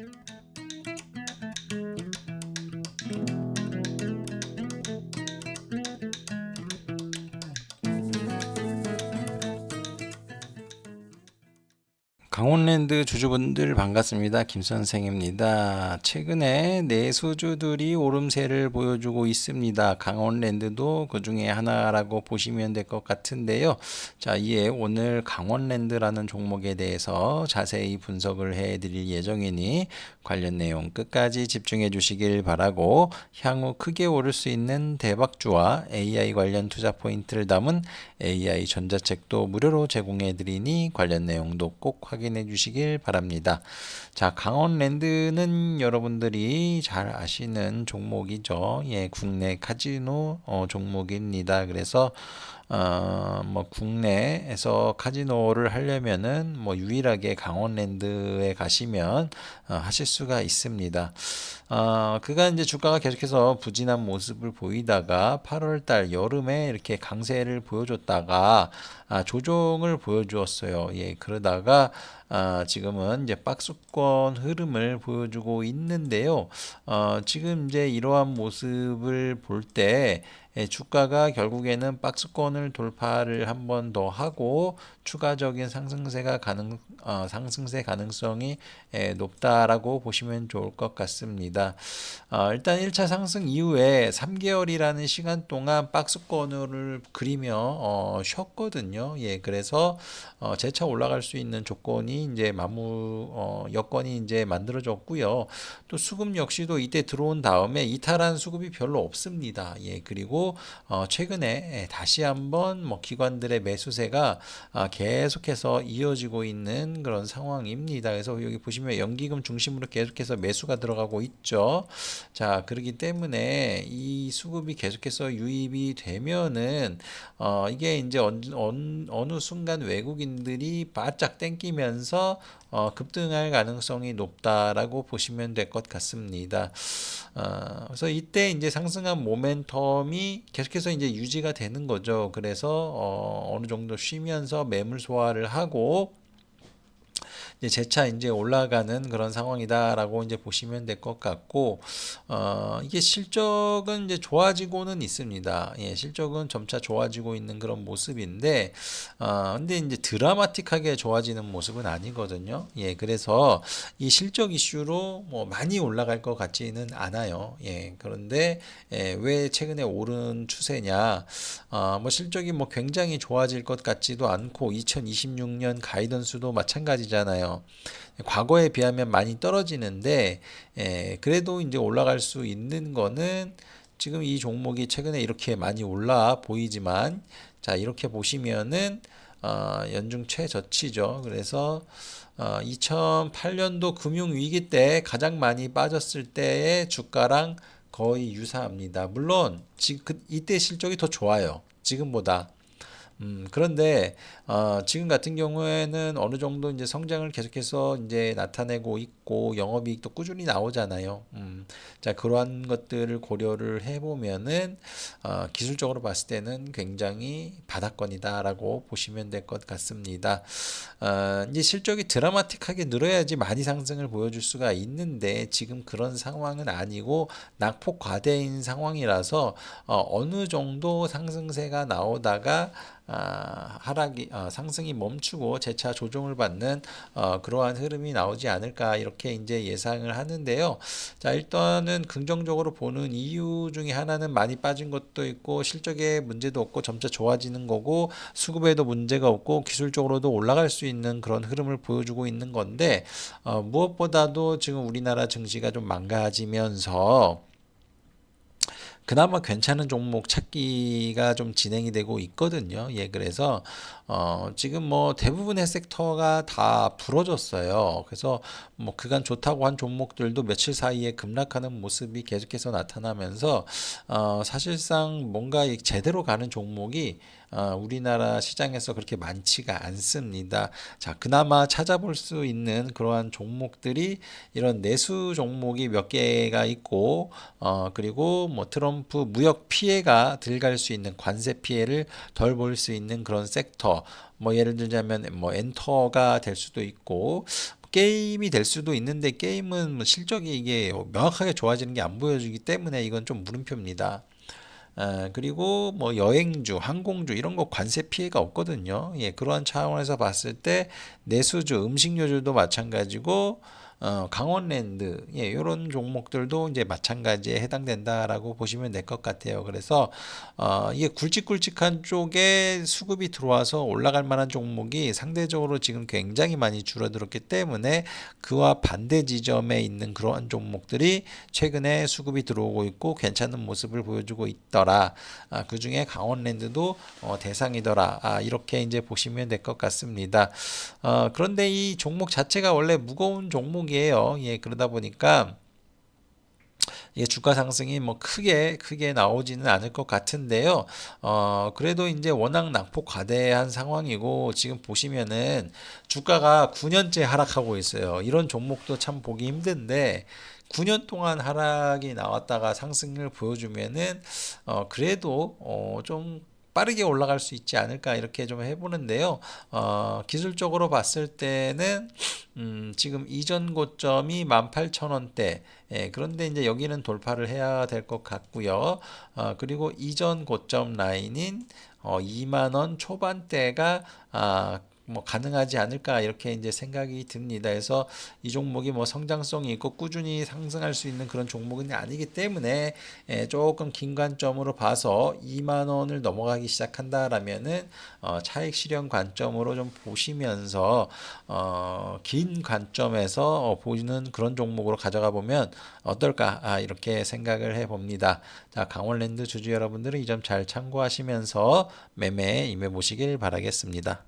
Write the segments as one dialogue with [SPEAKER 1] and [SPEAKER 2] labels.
[SPEAKER 1] Thank you. 강원랜드 주주분들 반갑습니다. 김 선생입니다. 최근에 내수주들이 오름세를 보여주고 있습니다. 강원랜드도 그 중에 하나라고 보시면 될 것 같은데요. 자, 이에 오늘 강원랜드라는 종목에 대해서 자세히 분석을 해 드릴 예정이니 관련 내용 끝까지 집중해 주시길 바라고 향후 크게 오를 수 있는 대박주와 AI 관련 투자 포인트를 담은 AI 전자책도 무료로 제공해 드리니 관련 내용도 꼭 확인 해 주시길 바랍니다. 자, 강원랜드는 여러분들이 잘 아시는 종목이죠. 예, 국내 카지노 어, 종목입니다. 그래서 어, 뭐 국내에서 카지노를 하려면은 뭐 유일하게 강원랜드에 가시면 어, 하실 수가 있습니다. 어, 그간 이제 주가가 계속해서 부진한 모습을 보이다가 8월 달 여름에 이렇게 강세를 보여줬다가 아, 조정을 보여주었어요. 예, 그러다가 아, 지금은 이제 박스권 흐름을 보여주고 있는데요. 어, 지금 이제 이러한 모습을 볼때 예, 주가가 결국에는 박스권을 돌파를 한 번 더 하고 추가적인 상승세가 가능 어, 상승세 가능성이 예, 높다라고 보시면 좋을 것 같습니다. 어, 일단 1차 상승 이후에 3개월이라는 시간 동안 박스권을 그리며 어, 쉬었거든요. 예, 그래서 어, 재차 올라갈 수 있는 조건이 이제 마무 어, 여건이 이제 만들어졌고요. 또 수급 역시도 이때 들어온 다음에 이탈한 수급이 별로 없습니다. 예, 그리고 어, 최근에 다시 한번 뭐 기관들의 매수세가 아, 계속해서 이어지고 있는 그런 상황입니다. 그래서 여기 보시면 연기금 중심으로 계속해서 매수가 들어가고 있죠. 자, 그렇기 때문에 이 수급이 계속해서 유입이 되면은 어, 이게 이제 어느, 어느 순간 외국인들이 바짝 땡기면서 어, 급등할 가능성이 높다라고 보시면 될 것 같습니다. 어, 그래서 이때 이제 상승한 모멘텀이 계속해서 이제 유지가 되는 거죠. 그래서 어, 어느 정도 쉬면서 매물 소화를 하고 이제 재차 이제 올라가는 그런 상황이다라고 이제 보시면 될 것 같고 어 이게 실적은 이제 좋아지고는 있습니다. 예, 실적은 점차 좋아지고 있는 그런 모습인데 어 근데 이제 드라마틱하게 좋아지는 모습은 아니거든요. 예, 그래서 이 실적 이슈로 뭐 많이 올라갈 것 같지는 않아요. 예, 그런데 예, 왜 최근에 오른 추세냐? 어 뭐 실적이 뭐 굉장히 좋아질 것 같지도 않고 2026년 가이던스도 마찬가지잖아요. 과거에 비하면 많이 떨어지는데 예, 그래도 이제 올라갈 수 있는 거는 지금 이 종목이 최근에 이렇게 많이 올라 보이지만 자 이렇게 보시면은 어, 연중 최저치죠. 그래서 어, 2008년도 금융 위기 때 가장 많이 빠졌을 때의 주가랑 거의 유사합니다. 물론 지금 그, 이때 실적이 더 좋아요. 지금보다. 음, 그런데 어, 지금 같은 경우에는 어느 정도 이제 성장을 계속해서 이제 나타내고 있고 영업이익도 꾸준히 나오잖아요. 음, 자 그러한 것들을 고려를 해보면은 어, 기술적으로 봤을 때는 굉장히 바닥권이다라고 보시면 될 것 같습니다. 어, 이제 실적이 드라마틱하게 늘어야지 많이 상승을 보여줄 수가 있는데 지금 그런 상황은 아니고 낙폭 과대인 상황이라서 어, 어느 정도 상승세가 나오다가 아, 하락이 어, 상승이 멈추고 재차 조정을 받는 어, 그러한 흐름이 나오지 않을까 이렇게 이제 예상을 하는데요. 자 일단은 긍정적으로 보는 이유 중에 하나는 많이 빠진 것도 있고 실적에 문제도 없고 점차 좋아지는 거고 수급에도 문제가 없고 기술적으로도 올라갈 수 있는 그런 흐름을 보여주고 있는 건데 어, 무엇보다도 지금 우리나라 증시가 좀 망가지면서 그나마 괜찮은 종목 찾기가 좀 진행이 되고 있거든요. 예, 그래서 어, 지금 뭐 대부분의 섹터가 다 부러졌어요. 그래서 뭐 그간 좋다고 한 종목들도 며칠 사이에 급락하는 모습이 계속해서 나타나면서 어, 사실상 뭔가 제대로 가는 종목이 어, 우리나라 시장에서 그렇게 많지가 않습니다. 자, 그나마 찾아볼 수 있는 그러한 종목들이 이런 내수 종목이 몇 개가 있고, 어, 그리고 뭐 트럼프 무역 피해가 들갈 수 있는 관세 피해를 덜 볼 수 있는 그런 섹터, 뭐 예를 들자면 뭐 엔터가 될 수도 있고 게임이 될 수도 있는데 게임은 뭐 실적이 이게 명확하게 좋아지는 게 안 보여지기 때문에 이건 좀 물음표입니다. 아, 그리고 뭐 여행주, 항공주 이런 거 관세 피해가 없거든요. 예, 그러한 차원에서 봤을 때 내수주, 음식료주도 마찬가지고 어, 강원랜드 예, 이런 종목들도 이제 마찬가지에 해당된다라고 보시면 될 것 같아요. 그래서 어, 이게 굵직굵직한 쪽에 수급이 들어와서 올라갈 만한 종목이 상대적으로 지금 굉장히 많이 줄어들었기 때문에 그와 반대 지점에 있는 그러한 종목들이 최근에 수급이 들어오고 있고 괜찮은 모습을 보여주고 있더라. 아, 그 중에 강원랜드도 어, 대상이더라. 아, 이렇게 이제 보시면 될 것 같습니다. 어, 그런데 이 종목 자체가 원래 무거운 종목 이에요. 예, 그러다 보니까 예, 주가 상승이 뭐 크게 크게 나오지는 않을 것 같은데요. 어, 그래도 이제 워낙 낙폭 과대한 상황이고 지금 보시면은 주가가 9년째 하락하고 있어요. 이런 종목도 참 보기 힘든데 9년 동안 하락이 나왔다가 상승을 보여주면은 어, 그래도 어, 좀 빠르게 올라갈 수 있지 않을까 이렇게 좀 해보는데요. 어, 기술적으로 봤을 때는 음, 지금 이전 고점이 18,000원대. 예, 그런데 이제 여기는 돌파를 해야 될 것 같고요. 어, 그리고 이전 고점 라인인 어, 2만 원 초반대가 아, 뭐 가능하지 않을까 이렇게 이제 생각이 듭니다. 그래서 이 종목이 뭐 성장성이 있고 꾸준히 상승할 수 있는 그런 종목은 아니기 때문에 예, 조금 긴 관점으로 봐서 2만 원을 넘어가기 시작한다라면은 어, 차익 실현 관점으로 좀 보시면서 어, 긴 관점에서 어, 보이는 그런 종목으로 가져가 보면 어떨까 아, 이렇게 생각을 해봅니다. 자 강원랜드 주주 여러분들은 이 점 잘 참고하시면서 매매에 임해 보시길 바라겠습니다.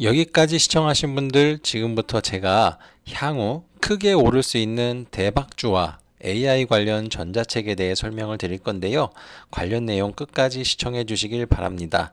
[SPEAKER 1] 여기까지 시청하신 분들 지금부터 제가 향후 크게 오를 수 있는 대박주와 AI 관련 전자책에 대해 설명을 드릴 건데요. 관련 내용 끝까지 시청해 주시길 바랍니다.